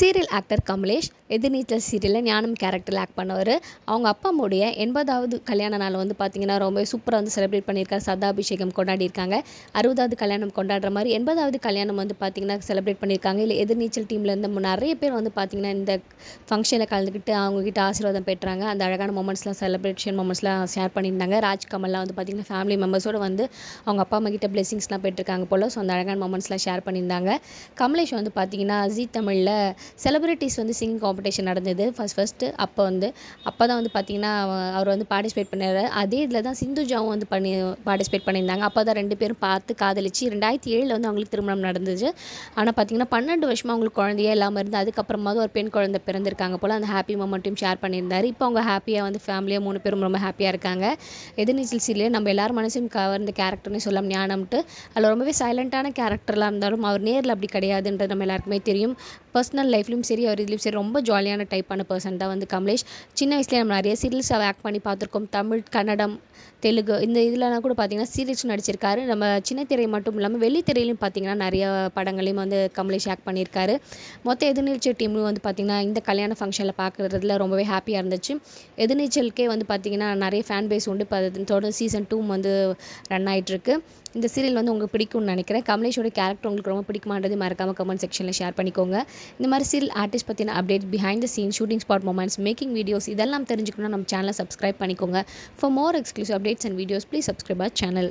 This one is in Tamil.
சீரியல் ஆக்டர் கமலேஷ் எதிர்நீச்சல் சீரியலில் ஞானம் கேரக்டரில் ஆக்ட் பண்ணவர். அவங்க அப்பா அம்முடைய எண்பதாவது கல்யாண நாள் வந்து பார்த்திங்கன்னா ரொம்ப சூப்பராக வந்து செலிப்ரேட் பண்ணியிருக்காரு. சதாபிஷேகம் கொண்டாடியிருக்காங்க அறுபதாவது கல்யாணம் கொண்டாடுற மாதிரி எண்பதாவது கல்யாணம் வந்து பார்த்திங்கன்னா செலிப்ரேட் பண்ணியிருக்காங்க. இல்லை எதிர்நீச்சல் டீமில் இருந்து நிறைய பேர் வந்து பார்த்திங்கன்னா இந்த ஃபங்க்ஷனில் கலந்துக்கிட்டு அவங்கக்கிட்ட ஆசீர்வாதம் பெற்றாங்க. அந்த அழகான மூமெண்ட்ஸ்லாம் செலிப்ரேஷன் மூமெண்ட்ஸ்லாம் ஷேர் பண்ணியிருந்தாங்க. ராஜ் கமல்லாம் வந்து பார்த்திங்கன்னா ஃபேமிலி மெம்பர்ஸோடு வந்து அவங்க அப்பா அம்மா கிட்ட பிளெஸிங்ஸ்லாம் பெற்றிருக்காங்க போல். ஸோ அந்த அழகான மூமெண்ட்ஸ்லாம் ஷேர் பண்ணியிருந்தாங்க. கமலேஷ் வந்து பார்த்திங்கன்னா ஜீ தமிழில் செலிப்ரிட்டிஸ் வந்து சிங்கிங் காம்படிஷன் நடந்தது. ஃபஸ்ட் ஃபஸ்ட்டு அப்போ வந்து அப்போ தான் வந்து பார்த்திங்கன்னா அவர் வந்து பார்ட்டிசிபேட் பண்ணார். அதே இதில் தான் சிந்துஜாவும் வந்து பண்ணி பார்ட்டிசிபேட் பண்ணியிருந்தாங்க. அப்போ தான் ரெண்டு பேரும் பார்த்து காதலிச்சு ரெண்டாயிரத்தி ஏழில் வந்து அவங்களுக்கு திருமணம் நடந்துச்சு ஆனால் பார்த்திங்கன்னா பன்னெண்டு வருஷமாக அவங்களுக்கு குழந்தையே இல்லாமல் இருந்து அதுக்கப்புறமா ஒரு பெண் குழந்தை பிறந்திருக்காங்க போல் அந்த ஹாப்பி மொமெண்ட்டையும் ஷேர் பண்ணியிருந்தார். இப்போ அவங்க ஹாப்பியாக வந்து ஃபேமிலியாக மூணு பேரும் ரொம்ப ஹாப்பியாக இருக்காங்க. எதிர்நீச்சல் சீரியல் நம்ம எல்லார் மனசையும் கவர்ந்த கேரக்டர்னு சொல்லலாம் ஞானம்ட்டு. அதில் ரொம்பவே சைலண்ட்டான கேரக்டர்லாம் இருந்தாலும் அவர் நேரில் அப்படி கிடையாதுன்றது நம்ம எல்லாருக்குமே தெரியும். பர்சனல் லைஃப்லையும் சரி அவர் இதுலேயும் சரி ரொம்ப ஜாலியான டைப்பான பர்சன் தான் வந்து கமலேஷ். சின்ன வயசுலேயே நம்ம நிறைய சீரியல்ஸ் ஆக்ட் பண்ணி பார்த்துருக்கோம். தமிழ் கன்னடம் தெலுங்கு இந்த இதுலலாம் கூட பார்த்தீங்கன்னா சீரியல்ஸ் நடிச்சிருக்காரு. நம்ம சின்ன திரை மட்டும் இல்லாமல் வெள்ளித்திரையிலையும் பார்த்தீங்கன்னா நிறைய படங்களையும் வந்து கமலேஷ் ஆக்ட் பண்ணியிருக்காரு. மொத்த எதிர்நீச்சல் டீம்லும் வந்து பார்த்திங்கன்னா இந்த கல்யாண ஃபங்க்ஷனில் பார்க்குறதுல ரொம்பவே ஹாப்பியாக இருந்துச்சு. எதிர்நீச்சலுக்கே வந்து பார்த்திங்கன்னா நிறைய ஃபேன் பேஸ் உண்டு. இப்போ தொடர்ந்து சீசன் டூ வந்து ரன் ஆகிட்டுருக்கு இந்த சீரியல் வந்து உங்களுக்கு பிடிக்கும்னு நினைக்கிறேன். கமலேஷோட கேரக்டர் உங்களுக்கு ரொம்ப பிடிக்குமான்றது மறக்காமல் கமெண்ட் செக்ஷனில் ஷேர் பண்ணிக்கோங்க. இந்த மாதிரி சில் ஆர்டிஸ்ட் பற்றின update behind the scene shooting spot moments making videos இதெல்லாம் தெரிஞ்சுக்கணும்னா நம்ம சேனலை சப்ஸ்கிரைப் பண்ணிக்கோங்க. For more exclusive updates and videos please subscribe our channel